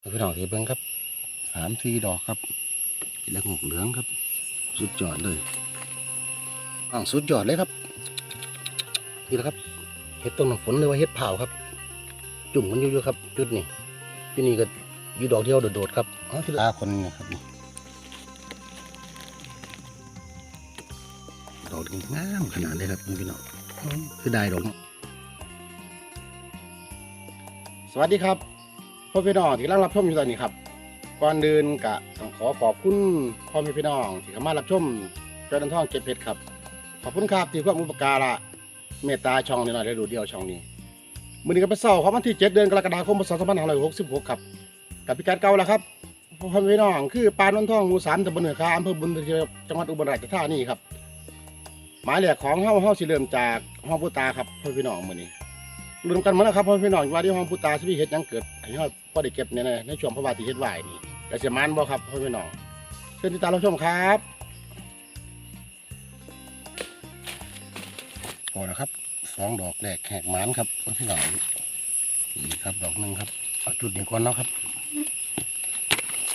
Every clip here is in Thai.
พี่น้องที่เบิ้งครับสามสี่ดอกครับทีละหกเหลืองครับ สุดยอดเลยอ่างสุดยอดเลยครับนี่แหละครับเห็ดต้นน้ำฝนเลยว่าเห็ดเผาครับ จุ่มมันอยู่ๆครับ จุดนี้ที่นี่ก็อยู่ดอกเดียวโดดๆครับอ๋อที่ลาคนนี่ครับนี่ดอกนี้งามขนาดเลยครับพี่น้องอืมคือได้ดอกสวัสดีครับ พ่อพี่น้องที่กำลังรับชมอยู่ตอนนี้ครับก่อนเดินกะต้องขอขอบคุณพ่อแม่พี่น้องที่เข้ามารับชมจ้าดันท่องเก็บเพชรครับ ขอบคุณครับที่ความอุปการะเมตตาช่องนี้หน่อยได้ดูเดียวช่องนี้มือนี้ก็เป็นเสาครับวันที่7เดือนกรกฎาคมพศ2566ครับกับพิกัดเก่าแล้วครับพ่อแม่พี่น้องคือปานนนท่องหมู่สามตำบลเหนือคาอำเภอบุญเทียจังหวัดอุบลราชธานีครับหมายเลขของเฮาเฮาสิเริ่มจากห้องผู้ตาครับพ่อพี่น้องมือนี้รวมกันมดแล้วครับพ่อพี่น้องว่าที่ห้องผู้ตายชีวิเฮ็ดยังเกิด ให้เฮาพอได้เก็บเนี่ยในช่วงพระบาทที่เฮ็ดไหวนี่แต่เสียมันบ่ครับพ่อพี่น้องเชิญติดตามรับชมครับพอแล้วครับสองดอกแรกแหกหมานครับพ่อพี่น้องนี่ครับดอกหนึ่งครับเอาจุดนี้ก่อนเนาะครับ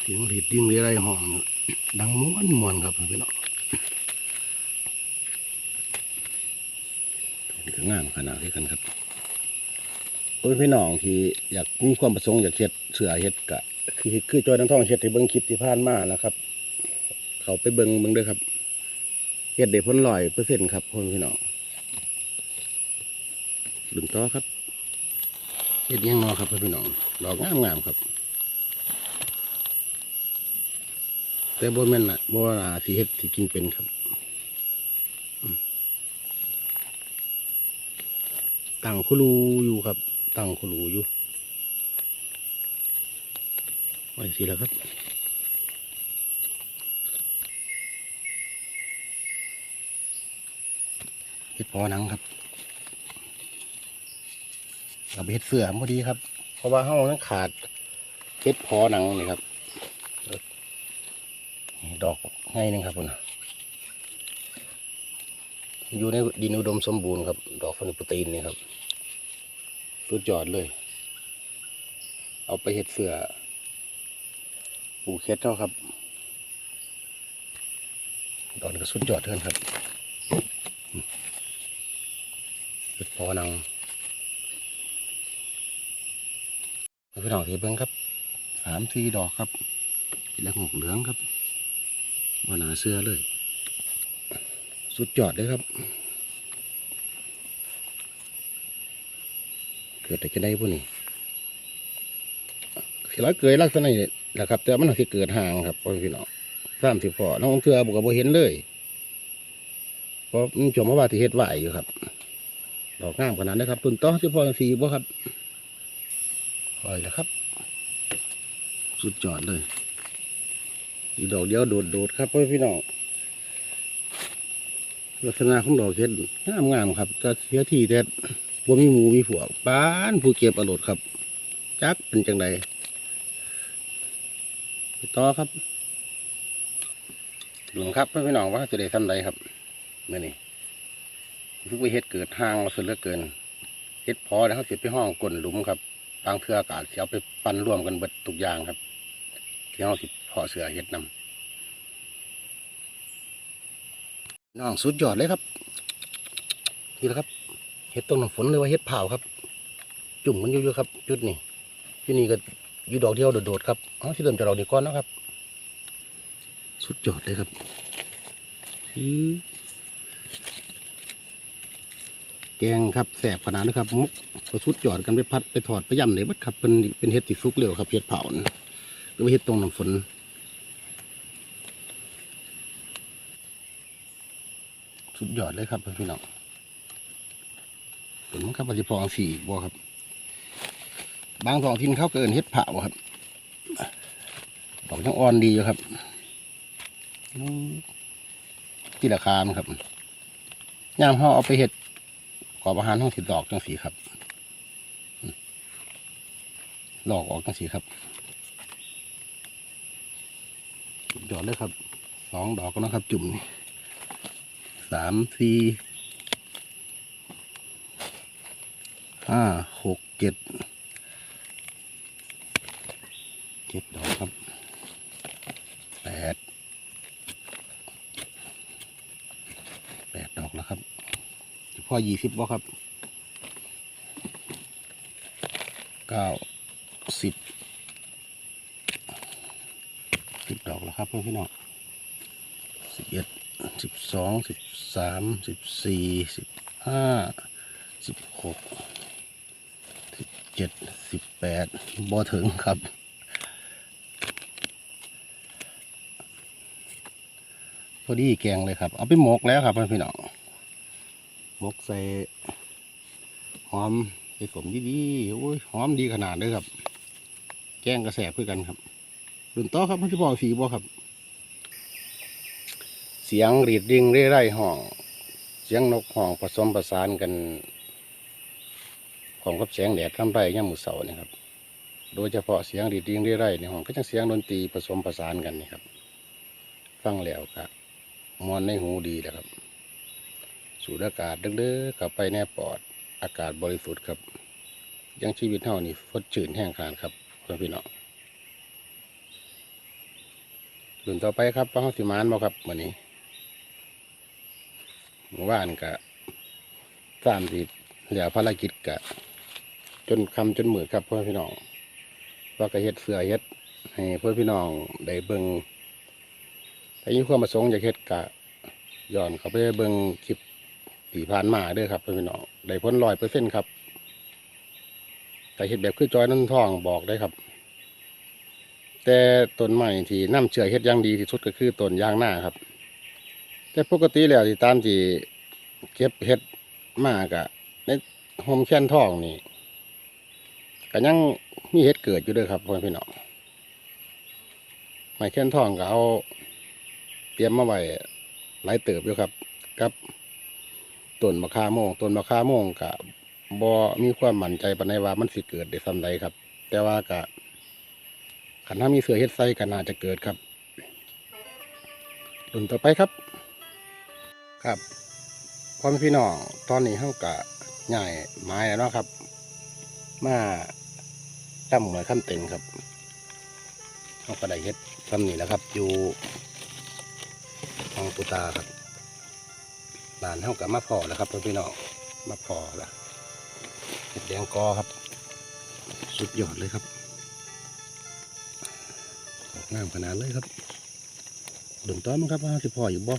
เสียงหลีดยิ่งอะไรห้องดังม้วนมวนครับพ่อพี่น้องนี่ก็งามขนาดนี้กันครับ โอ้ยพี่น้องที่อยากมีความประสงค์อยากเฮ็ดเสือเฮ็ดกะคือคือจอยน้ำทองเฮ็ดให้เบิ่งคลิปที่ผ่านมานะครับ เขาไปเบิ่งเบิ่งด้วยครับเฮ็ดได้ผลอยเปอร์เซ็นต์ครับพ่อพี่น้องดึงต่อครับเฮ็ดยังนอครับพ่อพี่น้องดอกงามงามๆครับ แต่บ่แม่นน่ะบ่ว่าสิเฮ็ดสิกินเป็นครับตั้งคุรูอยู่ครับ ตั้งคุรูอยู่ไว้สิแล้วครับเห็ดพอหนังครับกับเห็ดเสือพอดีครับ เพราะว่าห้องนั้นขาดเห็ดพอหนังนี่ครับเออนี่ดอกไงนึงครับคุณอยู่ในดินอุดมสมบูรณ์ครับ ดอกฟอนิโปตีนนี่ครับ สุดยอดเลย เอาไปเห็ดเสือปูเห็ดเท่าครับดอกนี้ก็สุดยอดเท่านั้นครับห็ดพอนังพี่น้องที่เบิ้งครับสามสี่ดอกครับทีละหกเหลืองครับว่าหนาเสื้อเลย สุดยอดเลยครับ เกิดแต่จะได้พวกนี้สิร้อยเกยลักษณะนี้แหละครับ แต่มันสิเกิดห่างครับพ่อพี่น้องสามสิบพอน้องเทือบอกว่าบ่เห็นเลยเพราะมันจมว่าที่เฮ็ดไหวอยู่ครับดอกงามขนาดนี้ครับตุนต้อที่พอสีบ่ครับปล่อยแล้วครับ สุดยอดเลยอีดอกเดียวโดดโดดครับพ่อพี่น้องลักษณะของดอกเฮ็ดงามงามครับก็เสียทีแต่ ว่ามีหมูมีผัวบ้านผู้เก็บอรดครับ จักเป็นจังไดไปต่อครับหลวงครับเพื่อนพี่น้องว่าจะได้ทำใดครับเมื่อนี้ทุกไปเฮ็ดเกิดห้างมาสุดเหลือเกินเฮ็ดพอแล้วเขาสิไปห้องก้นหลุมครับบางเทื่ออากาศเสิเอาไปปั้นร่วมกันเบิดทุกอย่างครับที่เขาสิพอเสือเฮ็ดนำน้องสุดยอดเลยครับนี่แหละครับ เห็ดต้นน้ำฝนเลยว่าเห็ดเผาครับ จุ่มมันอยู่ๆครับจุดนี้ที่นี่ก็อยู่ดอกเดียวโดดๆครับเอาที่เริ่มจากดอกนี้ก่อนนะครับ สุดยอดเลยครับแกงครับแสบขนาดนะครับมุกก็สุดยอดกันไปพัดไปถอดไปย่ำเลยบัดครับเป็นเป็นเห็ดติดซุกเร็วครับเห็ดเผานะหรือว่าเห็ดต้นน้ำฝนสุดยอดเลยครับพี่น้อง มครับปฏิพองสี่บัวครับ บางท้องถิ่นเขาเกินเฮ็ดเผาครับดอกยังอ่อนดีอยู่ครับที่ราคามครับยามเขาเอาไปเฮ็ดกรอบอาหารห้องสิดอกจังสีครับหลอกออกจังสีครับดยอดเลยครับสองดอกก็นะครับ จุ่มสามสี่ ห้าหกเจ็ดเจ็ดดอกครับแปดแปดดอกแล้วครับพ่อยี่สิบบ่ครับเก้าสิบสิบดอกแล้วครับเพื่อนพี่น้องสิบเอ็ดสิบสองสิบสามสิบสี่สิบห้าสิบหก เจ็ดสิบแปดบ่ถึงครับ พอดีแกงเลยครับ เอาไปหมกแล้วครับพี่น้องหมกใส่หอมใส่สมดีๆโอ้ยหอมดีขนาดเลยครับ แกงกระแสเพื่อกันครับรุ่นต่อครับพี่บอสีบอครับ เสียงรีดดิ่งเร่ไร่ห้อง เสียงนกห้องผสมประสานกัน ของกับแสงแดดทำไรย่ามมือเสานี่ครับ โดยเฉพาะเสียงรีดดิ่งเร่ไรในห้องก็จะเสียงดนตรีผสมประสานกันนี่ครับฟังแล้วครับมวนในหูดีนะครับ สูดอากาศเด้อๆกลับไปแน่ปอด อากาศบริสุทธิ์ครับ ยังชีวิตเท่านี้ฟดจืนแห้งขานครับเพื่อนพี่น้องรุ่นต่อไปครับป้าห้องสิมานบ่ครับวันนี้เมื่านกะสามสิเหลือภารกิจกะ จนคำจนมือครับเพื่อนพี่น้องว่ากระเฮ็ดเสือเฮ็ดให้เพื่อนพี่น้องได้เบิงถ้ามีความประสงค์อยากเฮ็ดกะย้อนเข้าไปเบิงคลิปที่ผ่านมาเด้อครับเพื่อนพี่น้องได้ผลร้อยเปอร์เซ็นต์ครับแต่เฮ็ดแบบคือจอยนั่นทองบอกได้ครับแต่ต้นใหม่ที่น้ำเชื่อเฮ็ดย่างดีที่สุดก็คือต้นยางหน้าครับ แต่ปกติแล้วที่ตามที่เก็บเฮ็ดมากะในโฮมแค้นทองนี่ ก็ยังมีเฮ็ดเกิดอยู่ด้วยครับพ่อพี่น้องไม้แค้นทองก็เอา เตรียมมาไว้หลายเติบอยู่ครับกับต้นมะขามโมงต้นมะขามโมงกับ่มีความมั่นใจปานใดว่ามันสิเกิดได้ส่ำใดครับ แต่ว่ากะขันถ้ามีเสือเฮ็ดไส้ก็น่าจะเกิดครับต้นต่อไปครับ ครับพ่อพี่น้องตอนนี้เฮากะใหญ่ไม้แล้วเนาะครับ มา ตั้มหน่วยขั้นเต็งครับเฮาก็ได้เฮ็ดซ้ำนี่แหล้วครับ อยู่ของปูตาครับหลานเท่ากับมาพอแล้วครับเพื่อนพี่น้องมาพอละเห็ดแดงกอครับ สุดยอดเลยครับออกงามขนาดเลยครับดุนต้อมครับว่าสิพออยู่บ่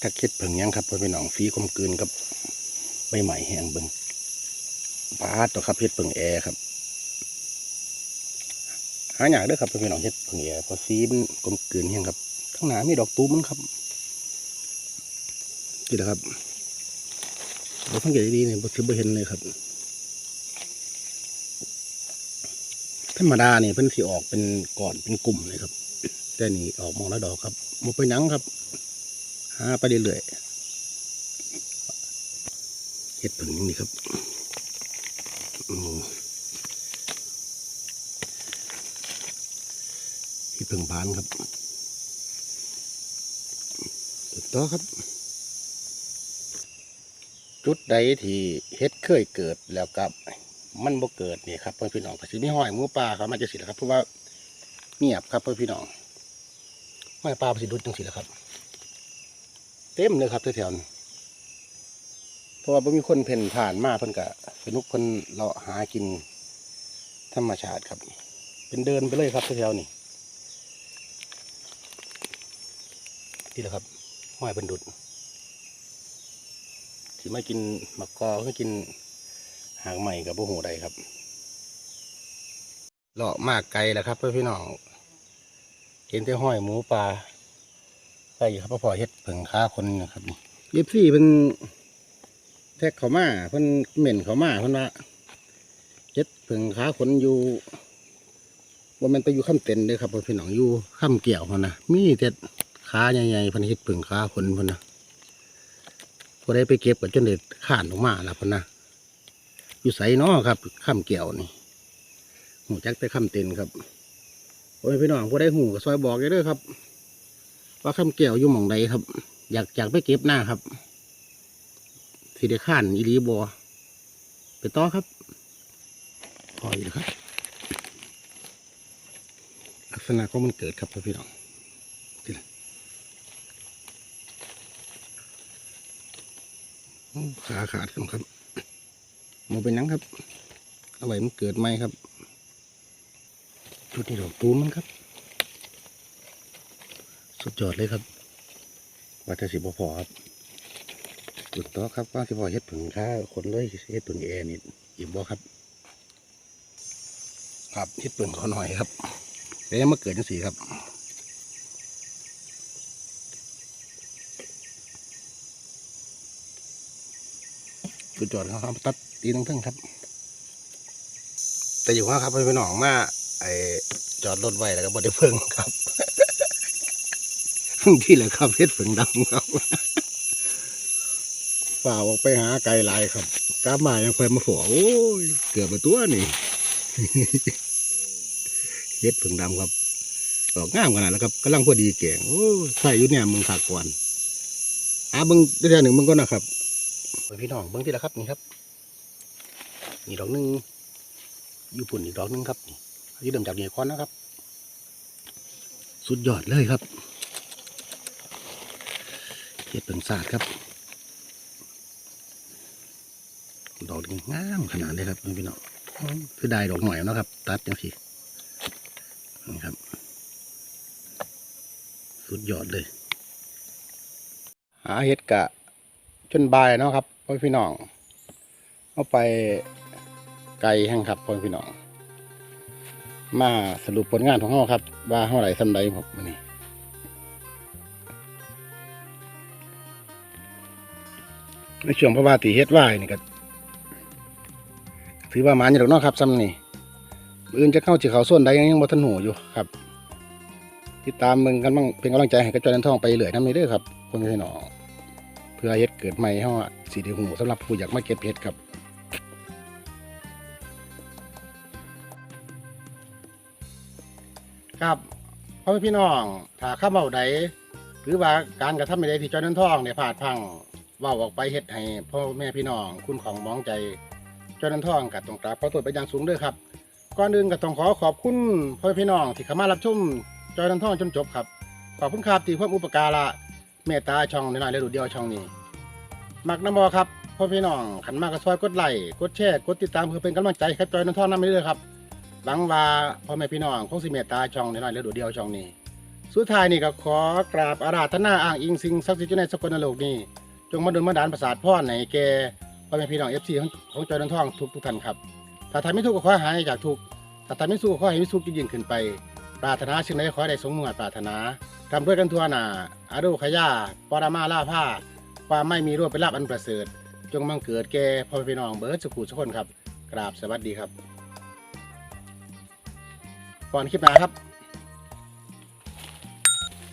ถ้าเค็ดเผิงยังครับเพื่อนพี่น้องฟีกลมกลืนกับใบใหม่แห้งเบิง ปาดตัวครับเห็ดเผิงแอร์ครับหาอยากเด้อครับเพี่น้องเฮ็ดเพิ่งแย่พอซีมันกลมกลืนเฮียงครับข้างหน้ามีดอกตูมมันครับนี่แหละครับเราสังเกตดีๆเนี่ยบ่ถือบ่เห็นเลยครับ ธรรมดาเนี่ยเพิ่นสิออกเป็นก่อนเป็นกลุ่มเลยครับ แต่นี่ออกมองละดอกครับบ่ไปนังครับหาไปเรื่อยๆเฮ็ดเพิ่งอย่างนี้ครับอืม ที่เพิ่งบานครับจุดต่อครับ จุดใดที่เฮ็ดเคยเกิดแล้วกับมันบ่เกิดนี่ครับเพื่อนพี่น้องก็สิมีห้อยหมูป่าครับมันจะสิแหละครับเพราะว่าเงียบครับเพื่อนพี่น้องห้อยปลาสิดุดจังสิแหละครับ เต็มเลยครับแถวๆเพราะว่าบ่มีคนเพ่นผ่านมาเพิ่นก็สนุกเพิ่นเลาะหากินธรรมชาติครับ เป็นเดินไปเลยครับแถวๆนี้ นี่แหละครับห้อยเป็นดุดที่ไม่กินมะกอก็กินหางใหม่กับพวกหูใดครับเลาะมากไกลแล้วครับเพื่อนพี่น้องเห็นแต่ห้อยหมูปลาไปครับพ่อพอเฮ็ดเผิงค้าคนนะครับเย็บซี่เป็นแท็กเขามาเพิ่นเหม็นเขามาเพิ่นว่าเฮ็ดเผิงค้าคนอยู่ว่ามันไปอยู่ข้ามเต็นเลยครับเพื่อนพี่น้องอยู่ข้ามเกี่ยวเขานะมีแต่ ขาใหญ่ๆพันเฮ็ดผึ่งขาคนพันนะพอได้ไปเก็บก็จนเด็ดข้านออกมาแล้วพันนะอยู่ใสเนาะครับข้ามเกี่ยวนี่หูจักแต่ข้ามเต็นครับโอ้ยพี่น้องพอได้หูก็ซอยบอกเลยเด้อครับ ว่าข้ามเกี่ยวอยู่หม่องใดครับ อยากอยากไปเก็บหน้าครับสิได้ข้านอีรีบอไปต่อครับพถอยนะครับลักษณะของมันเกิดครับพี่น้องนี่แหละโอ้ ขาขาดครับครับโมเป็นยังครับเอาไว้มันเกิดไหมครับ จุดนี้ดอกตูมมันครับ สุดยอดเลยครับว่าจะสิบพอครับจุดต่อครับว่าสิบพอเฮ็ดผึ่งค่าคนเลยเฮ็ดผึ่งแอร์นี่อีกบ่ครับ ครับเฮ็ดผึ่งขอหน่อยครับแล้วมาเกิดจังสีครับ สุดยอดครับครับตัดตีทั้งทั้งครับ แต่อยู่ว่าครับพี่น้องมาไอจอดรถไว้แล้วก็บ่ได้เพิ่งครับที่แหละครับเฮ็ดฝึงดำครับฝ่าออกไปหาไกลหลายครับกลับมายังค่อยมาฝอโอ้ยเกือบไปตัวนี่เฮ็ดฝึงดำครับดอกงามขนาดแล้วครับกำลังพอดีแก่งโอ้ใส่อยู่เนี่ยมึงขากก่อนหาเบิ้งเดือนหนึ่งมึงก็นะครับ พี่น้องเบิ้งที่ละครับนี่ครับนี่ดอกหนึ่งอยู่ปุ่นอีกดอกหนึ่งครับนี่เดิมจากเหนียคอนนะครับ สุดยอดเลยครับเห็ดเป็นศาสตร์ครับ ดอกนี่งามขนาดเลยครับพี่น้องคือได้ดอกหน่อยนะครับ ตัดจังสินี่ครับ สุดยอดเลย หาเห็ดกะ จนบายเนาะครับพ่อพี่น้องเอาไปไกลแห้งครับพ่อพี่น้อง มาสรุปผลงานของเราครับ ว่าเท่าไหร่สำไรครับวันนี้ในช่วงพระบาตีเฮ็ดไหวนี่ก็ถือว่าหมาอยู่ดอกเนาะครับซ้ำนี่อื่นจะเข้าจีเขาส่วนใดยังยังบ่ทันหูอยู่ครับติดตามมึงกันบ้างเป็นกำลังใจให้กระจายนันทองไปเหลือยน้ำนี้เด้อครับคนพี่น้อง พื่อเฮ็ดเกิดใหม่เฮาอะสีดีหูสำหรับผู้อยากมาเก็บเฮ็ดครับครับพ่อแม่พี่น้องถ้าข้าเบาใดหรือว่าการกระทำใดที่จอยนันท่องเนี่ยพลาดพังว่าออกไปเฮ็ดให้พ่อแม่พี่น้อง คุณของมองใจจ้านันท่องกับตรงกราบขอตัวไปอย่างสูงด้วยครับก่อนอื่นก็ต้องขอขอบคุณพ่อแม่พี่น้องที่เข้ามารับชมจอยนันท่องจนจบครับขอบคุณครับที่ความอุปการะ เมตตาช่องน้อยๆและดูเดียวช่องนี้ มักน้ำบอครับพ่อพี่น้องขันมากก็ซอยกดไลค์กดแชร์กดติดตามเพื่อเป็นกำลังใจให้ครับจอยนันทองนั่นไม่เลยครับหวังว่าพ่อแม่พี่น้องคงสิเมตตาช่องน้อยๆและดูเดียวช่องนี้ สุดท้ายนี่ก็ขอกราบอาราธนาอ้างอิงสิ่งศักดิ์สิทธิ์ในสกลนรกนี้จงมาดลมาดานประสาทพ่อในแกพ่อแม่พี่น้องเอฟซีของจอยดันทองทุกทุกท่านครับถ้าทำไม่ถูกก็ขอหายจากทุกถ้าทำไม่สู้ก็ขอให้มีสุขยิ่งขึ้นไป ปรารถนาสิ่งใดขอได้สมมติปรารถนาทำด้วยกันทั่วหน้า อารุขยาปรมาล่าผ้าความไม่มีรูปเป็นลาบอันประเสริฐ จงบังเกิดแก่พ่อพี่น้องเบิร์ดสุขุทุกคนครับ กราบสวัสดีครับก่อนคลิปหน้าครับ